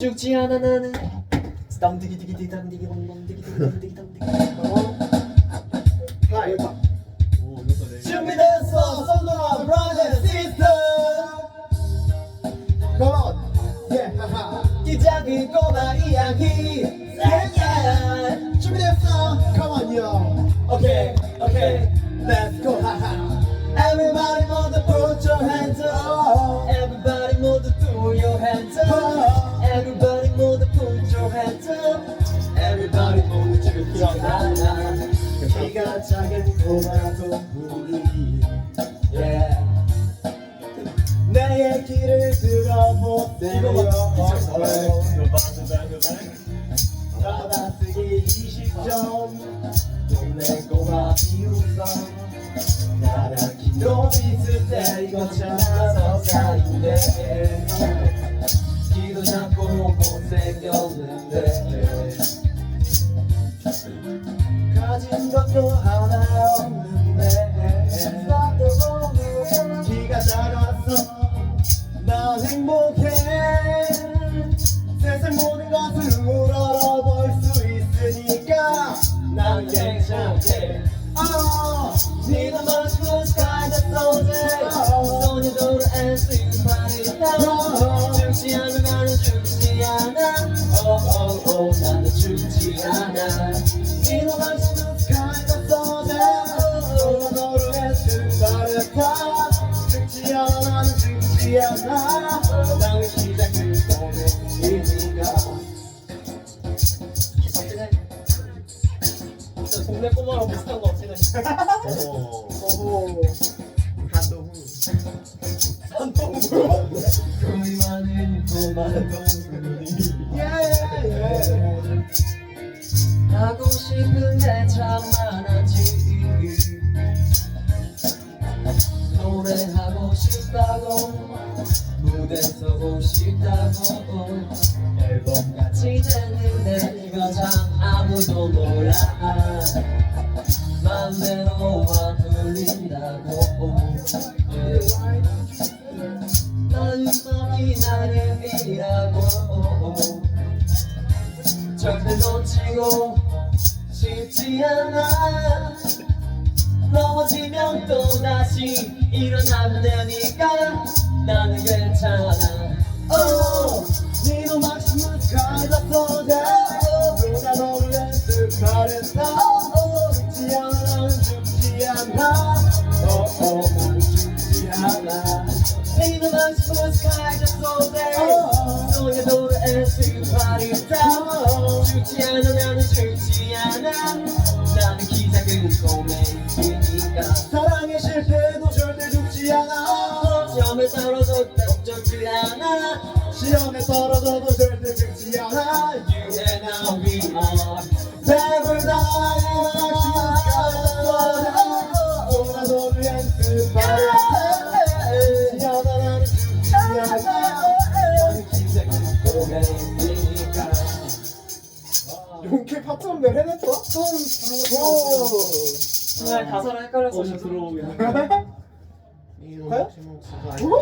죽지 않아 나는 땀디기디기디 땀디기 덤덤디기 덤디기 덤디기 하 여기다 준비됐어 선동아 브라더 시스터 Come on yeah 하하 이 작은 꼬마 이야기 생야 준비됐어 Come on yo 오케이 오케이 Let's go 하하 Everybody 모두 put your hands up Everybody 모두 throw your hands up 네가 작은 꼬마 동물이 Yeah. 내 얘기를 들어보세요. 받아쓰기 20점. 동네 꼬마 비웃어 나라기도 비슷해 이거 찾아서 사인데. 기도 잡고 못생겼는데 작았어. 난 행복해. 세상 모든 것을 우러러볼 수 있으니까 난 괜찮게. 어, 네가 마시고 sky the soldier 소녀도로 애쓰는 파리다 죽지 않아 나는 죽지 않아. oh, oh, oh, 나는 죽지 않아. 네가 마시고 죽지 않아 나는 시작은 꿈이니까 진짜 동네 꼬마랑 비슷한 거 없지 오호 한동훈 한동구 꿈이 많은 꼬마 동물이 yeah. 하고 싶은 게참 많았 서고 싶다고 앨범 같이 됐는데 이거 참 아무도 몰라. 맘대로 안 울린다고. 마음이 나를 이라고. 절대 놓치고 싶지 않아. 넘어지면 또 다시 일어나면 되니까 나는 괜찮아. Oh, 막심은 스카이다 쏟아 누가 너를 연습하랬어? 죽지 않아 죽지 않아. oh, oh, 난 죽지 않아. 네도 막심은 스카이다 쏟아 소녀도를 연습하랬어 죽지 않아 나는 죽지 않아. 나는 키 작은 꼬맹 떨어져도 않아 You and I we are never die 용케 파트너를 해냈어? 오 정말 가사랑 헷갈려서 들어오게. 과연? 오